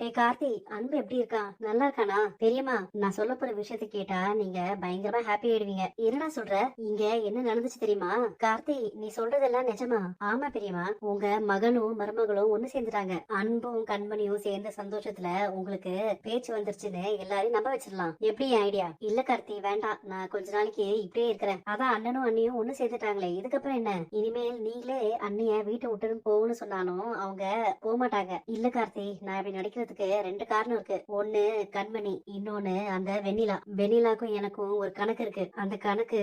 ஏ கார்த்தி அன்பு எப்படி இருக்கா? நல்லா இருக்கானா? பெரியம்மா நான் சொல்ல போற விஷயத்த கேட்டா நீங்க பயங்கரமா ஹாப்பி ஆயிடுவீங்க. என்னடா சொல்ற? இங்க என்ன நடந்துச்சு தெரியுமா? கார்த்தி நீ சொல்றதெல்லாம் நிஜமா? ஆமா பெரியம்மா. உங்க மகனும் மருமகளும் ஒண்ணு சேர்ந்துட்டாங்க. அன்பும் கண்மணியும் சேர்ந்த சந்தோஷத்துல உங்களுக்கு பேச்சு வந்துருச்சுன்னு எல்லாரையும் நம்ப வச்சிடலாம். எப்படி ஐடியா இல்ல கார்த்தி வேண்டாம். நான் கொஞ்ச நாளைக்கு இப்படியே இருக்கிறேன். அதான் அண்ணனும் அண்ணியும் ஒண்ணு சேர்ந்துட்டாங்களே. இதுக்கப்புறம் என்ன? இனிமேல் நீங்களே அண்ணிய வீட்டை விட்டு போகணும்னு சொன்னாலும் அவங்க போக மாட்டாங்க இல்ல கார்த்தி நான் இப்படி நடிக்கிறதுக்கு ரெண்டு காரணம் இருக்கு. ஒண்ணு கண்மணி. இன்னொன்னு அந்த வெண்ணிலா. வெண்ணிலாக்கும் எனக்கும் ஒரு கணக்கு இருக்கு. அந்த கணக்கு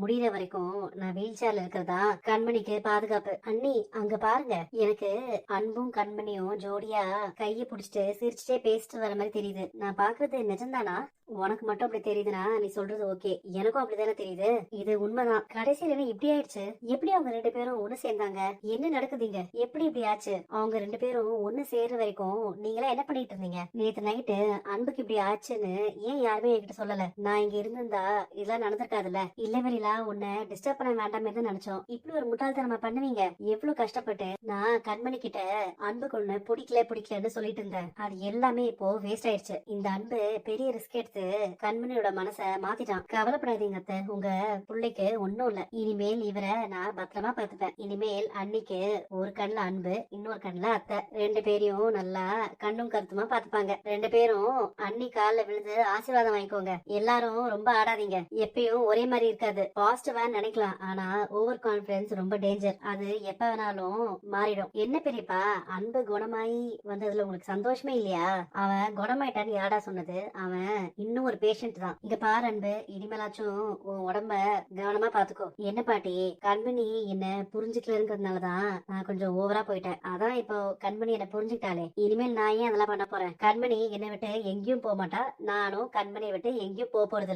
முடியற வரைக்கும் நான் வீல் சேர்ல இருக்கிறதா? கண்மணிக்கு பாதுகாப்பு. அண்ணி அங்க பாருங்க. எனக்கு அன்பும் கண்மணியும் ஜோடியா கைய புடிச்சிட்டு சிரிச்சுட்டே பேசிட்டு வர மாதிரி தெரியுது. நான் பாக்குறது நிஜம்தானா? உனக்கு மட்டும் அப்படி தெரியுதுன்னா நீ சொல்றது ஓகே. எனக்கும் அப்படிதானே தெரியுது? இது உண்மைதான். கடைசியில இப்படி ஆயிடுச்சு? எப்படி அவங்க ரெண்டு பேரும் ஒண்ணு சேர்ந்தாங்க? என்ன நடக்குதுங்க எப்படி இப்படி ஆச்சு? அவங்க ரெண்டு பேரும் ஒண்ணு சேர்ற வரைக்கும் நீங்களா என்ன பண்ணிட்டு இருந்தீங்க? நேத்து நைட்டு அன்புக்கு இப்படி ஆச்சுன்னு ஏன் யாருமே என்கிட்ட சொல்லல? நான் இங்க இருந்திருந்தா இதெல்லாம் நடந்திருக்காதுல்ல? இல்ல வெளியிலா உன்னை டிஸ்டர்ப் பண்ண வேண்டாமே தான் நினைச்சோம். இப்படி ஒரு முட்டாள்தனமா பண்ணுவீங்க? எவ்வளவு கஷ்டப்பட்டு நான் கண்மணி கிட்ட அன்புக்கு ஒண்ணு பிடிக்கல பிடிக்கலன்னு சொல்லிட்டு இருந்தேன். அது எல்லாமே இப்போ வேஸ்ட் ஆயிடுச்சு. இந்த அன்பு பெரிய ரிஸ்க் எடுத்து கண்மணியோட மனச மாத்திட்டான். கவலைப்படாதீங்க அத்தை. உங்க பிள்ளைக்கு ஒன்னும் இல்ல. இனிமேல் இவரை நான் பத்திரமா பார்த்துப்பேன். இனிமேல் அன்னைக்கு ஒரு கண்ணுல அன்பு இன்னொரு கண்ணுல அத்தை. ரெண்டு பேரையும் நல்லா கண்ணும் கருத்துமா பாத்துப்பாங்க. ரெண்டு பேரும் அன்னி காலில் விழுந்து ஆசீர்வாதம் வாங்கிக்கோங்க. எல்லாரும் ரொம்ப ஆடாதீங்க. எப்பயும் ஒரே மாதிரி இருக்காது. பாசிட்டிவா நினைக்கலாம். ஆனா ஓவர் கான்பிடன்ஸ் ரொம்ப டேஞ்சர் அது எப்ப வேணாலும் மாறிடும். என்ன பெரியப்பா? அன்பு குணமாயி வந்ததுல உங்களுக்கு சந்தோஷமே இல்லையா? அவன் குணமாயிட்டான்னு யாடா சொன்னது? அவன் இன்னும் ஒரு பேஷண்ட் தான். இங்க பாரு அன்பு. இனிமேலாச்சும் உன் உடம்ப கவனமா பாத்துக்கோ. என்ன பாட்டி? கண்மணி என்ன புரிஞ்சுக்கலங்கிறதுனாலதான் நான் கொஞ்சம் ஓவரா போயிட்டேன். அதான் இப்போ கண்மணி என்ன புரிஞ்சுக்கிட்டாலே இனிமேல் நான் ஏன் அதெல்லாம் பண்ண போறேன். கண்மணி என்னை விட்டு எங்கேயும் போக மாட்டா. நானும் கண்மணியை விட்டு எங்கேயும் போக போறது